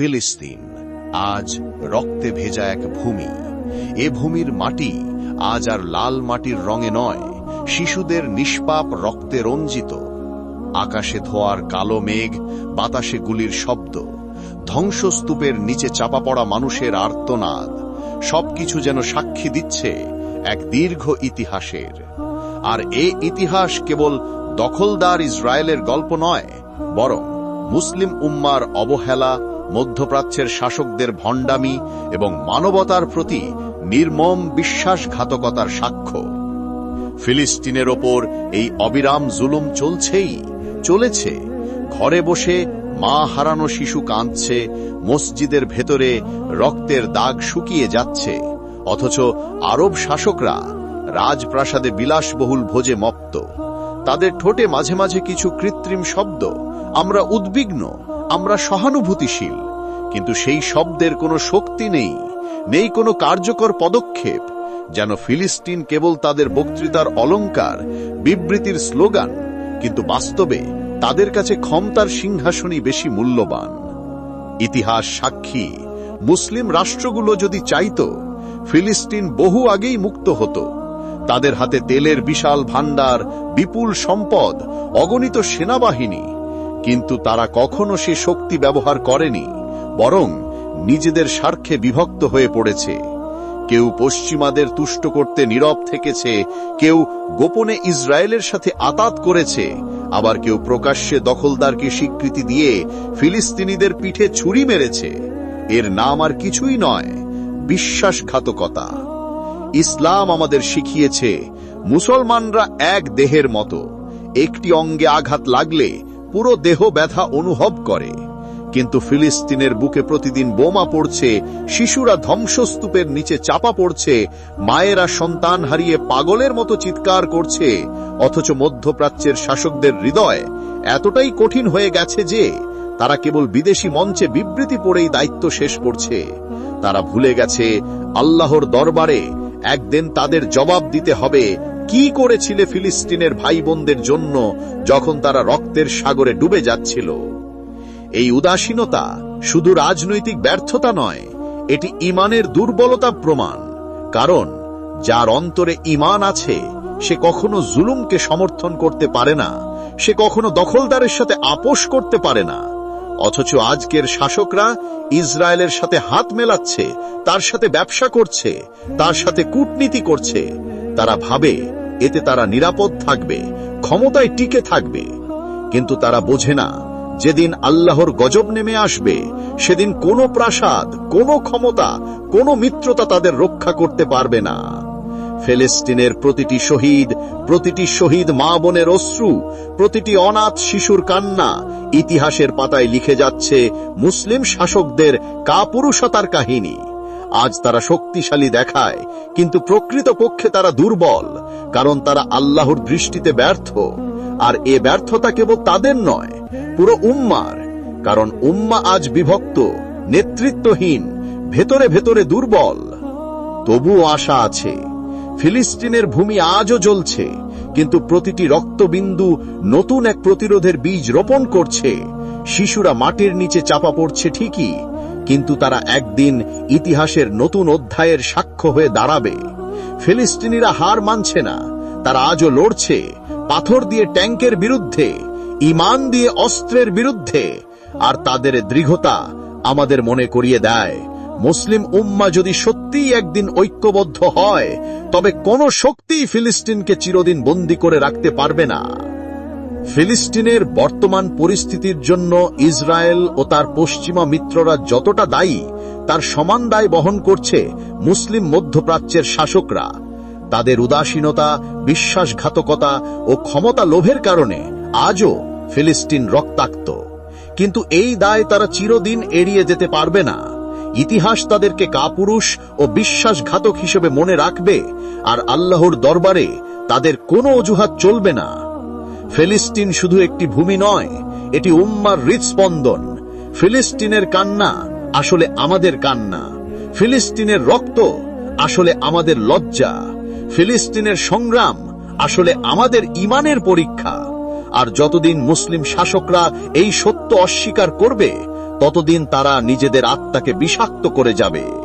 ফিলিস্তিন আজ রক্তে ভেজা এক ভূমি। এ ভূমির মাটি আজ আর লাল মাটির রঙে নয়, শিশুদের নিষ্পাপ রক্তে রঞ্জিত। আকাশে ধোয়ার কালো মেঘ, বাতাসে গুলির শব্দ, ধ্বংসস্তূপের নিচে চাপা পড়া মানুষের আর্তনাদ, সবকিছু যেন সাক্ষী দিচ্ছে এক দীর্ঘ ইতিহাসের। আর এ ইতিহাস কেবল দখলদার ইসরায়েলের গল্প নয়, বরং মুসলিম উম্মার অবহেলা মধ্যপ্রাচ্যের শাসকদের ভণ্ডামি এবং মানবতার প্রতি নির্মম বিশ্বাসঘাতকতার সাক্ষ্য। ফিলিস্তিনের ওপর এই অবিরাম জুলুম চলছেই, চলেছে। ঘরে বসে মা হারানো শিশু কাঁদছে, মসজিদের ভেতরে রক্তের দাগ শুকিয়ে যাচ্ছে। অথচ আরব শাসকরা রাজপ্রাসাদে বিলাসবহুল ভোজে মপ্ত তাদের ঠোঁটে মাঝে মাঝে কিছু কৃত্রিম শব্দ। আমরা উদ্বিগ্ন আমরা সহানুভূতিশীল, কিন্তু সেই শব্দের কোনো শক্তি নেই নেই কোনো কার্যকর পদক্ষেপ, যেন ফিলিস্তিন কেবল তাদের বক্তৃতার অলঙ্কার, বিবৃতির স্লোগান, কিন্তু বাস্তবে তাদের কাছে ক্ষমতার সিংহাসনই বেশি মূল্যবান। ইতিহাস সাক্ষী, মুসলিম রাষ্ট্রগুলো যদি চাইত, ফিলিস্তিন বহু আগেই মুক্ত হতো। তাদের হাতে তেলের বিশাল ভাণ্ডার, বিপুল সম্পদ, অগণিত সেনাবাহিনী কিন্তু তারা কখনো সে শক্তি ব্যবহার করেনি, বরং নিজেদের স্বার্থে বিভক্ত হয়ে পড়েছে। কেউ পশ্চিমাদের তুষ্ট করতে নীরব থেকেছে, কেউ গোপনে ইসরায়েলের সাথে আতাত করেছে, আবার কেউ প্রকাশ্যে দখলদারকে স্বীকৃতি দিয়ে ফিলিস্তিনিদের পিঠে ছুরি মেরেছে। এর নাম আর কিছুই নয়, বিশ্বাসঘাতকতা। ইসলাম আমাদের শিখিয়েছে, মুসলমানরা এক দেহের মতো, একটি অঙ্গে আঘাত লাগলে পুরো দেহ ব্যথা অনুভব করে। কিন্তু ফিলিস্তিনের বুকে প্রতিদিন বোমা পড়ছে, শিশুরা ধ্বংসস্তূপের নিচে চাপা পড়ছে, মায়েরা সন্তান হারিয়ে পাগলের মতো চিৎকার করছে, অথচ মধ্যপ্রাচ্যের শাসকদের হৃদয় এতটাই কঠিন হয়ে গেছে যে, তারা কেবল বিদেশি মঞ্চে বিবৃতি পড়েই দায়িত্ব শেষ করছে। তারা ভুলে গেছে, আল্লাহর দরবারে একদিন তাদের জবাব দিতে হবে কি করেছিলে ফিলিস্তিনের ভাই বোনদের জন্য যখন তারা রক্তের সাগরে ডুবে যাচ্ছিল? এই উদাসীনতা শুধু রাজনৈতিক ব্যর্থতা নয়, এটি ইমানের দুর্বলতা প্রমাণ। কারণ, যার অন্তরে ইমান আছে, সে কখনো জুলুমকে সমর্থন করতে পারে না, সে কখনো দখলদারের সাথে আপোষ করতে পারে না। অথচ আজকের শাসকরা ইসরায়েলের সাথে হাত মেলাচ্ছে, তার সাথে ব্যবসা করছে, তার সাথে কূটনীতি করছে। তারা ভাবে এতে তারা নিরাপদ থাকবে, ক্ষমতায় টিকে থাকবে। কিন্তু তারা বোঝে না, যেদিন আল্লাহর গজব নেমে আসবে, সেদিন কোনো প্রাসাদ, কোনো ক্ষমতা, কোনো মিত্রতা তাদের রক্ষা করতে পারবে না। ফেলেস্তিনের প্রতিটি শহীদ প্রতিটি শহীদ মা বোনের অশ্রু, প্রতিটি অনাথ শিশুর কান্না, ইতিহাসের পাতায় লিখে যাচ্ছে মুসলিম শাসকদের কাপুরুষতার কাহিনী। আজ তারা শক্তিশালী দেখায়, কিন্তু প্রকৃত পক্ষে তারা দুর্বল, কারণ তারা আল্লাহর দৃষ্টিতে ব্যর্থ। আর এ ব্যর্থতা কেবল তাদের নয়, পুরো উম্মার, কারণ উম্মা আজ বিভক্ত, নেতৃত্বহীন, ভেতরে ভেতরে দুর্বল। তবুও আশা আছে, ফিলিস্তিনের ভূমি আজও জ্বলছে, কিন্তু প্রতিটি রক্তবিন্দু নতুন এক প্রতিরোধের বীজ রোপণ করছে। শিশুরা মাটির নিচে চাপা পড়ছে ঠিকই কিন্তু তারা একদিন ইতিহাসের নতুন অধ্যায়ের সাক্ষ্য হয়ে দাঁড়াবে। ফিলিস্তিনিরা হার মানছে না। তারা আজও লড়ছে, পাথর দিয়ে ট্যাঙ্কের বিরুদ্ধে, ইমান দিয়ে অস্ত্রের বিরুদ্ধে। আর তাদের দৃঢ়তা আমাদের মনে করিয়ে দেয়, মুসলিম উম্মা যদি সত্যিই একদিন ঐক্যবদ্ধ হয়, তবে কোন শক্তি ফিলিস্তিনকে চিরদিন বন্দী করে রাখতে পারবে না। ফিলিস্তিনের বর্তমান পরিস্থিতির জন্য ইসরায়েল ও তার পশ্চিমা মিত্ররা যতটা দায়ী, তার সমান দায় বহন করছে মুসলিম মধ্যপ্রাচ্যের শাসকরা। তাদের উদাসীনতা, বিশ্বাসঘাতকতা ও ক্ষমতা লোভের কারণে আজও ফিলিস্তিন রক্তাক্ত। কিন্তু এই দায় তারা চিরদিন এড়িয়ে যেতে পারবে না। ইতিহাস তাদেরকে কাপুরুষ ও বিশ্বাসঘাতক হিসেবে মনে রাখবে, আর আল্লাহর দরবারে তাদের কোনো অজুহাত চলবে না। ফিলিস্তিন শুধু একটি ভূমি নয়, এটি উম্মার হৃদস্পন্দন। ফিলিস্তিনের কান্না আসলে আমাদের কান্না। ফিলিস্তিনের রক্ত আসলে আমাদের লজ্জা। ফিলিস্তিনের সংগ্রাম আসলে আমাদের ইমানের পরীক্ষা। আর যতদিন মুসলিম শাসকরা এই সত্য অস্বীকার করবে, ততদিন তারা নিজেদের আত্মাকে বিষাক্ত করে যাবে।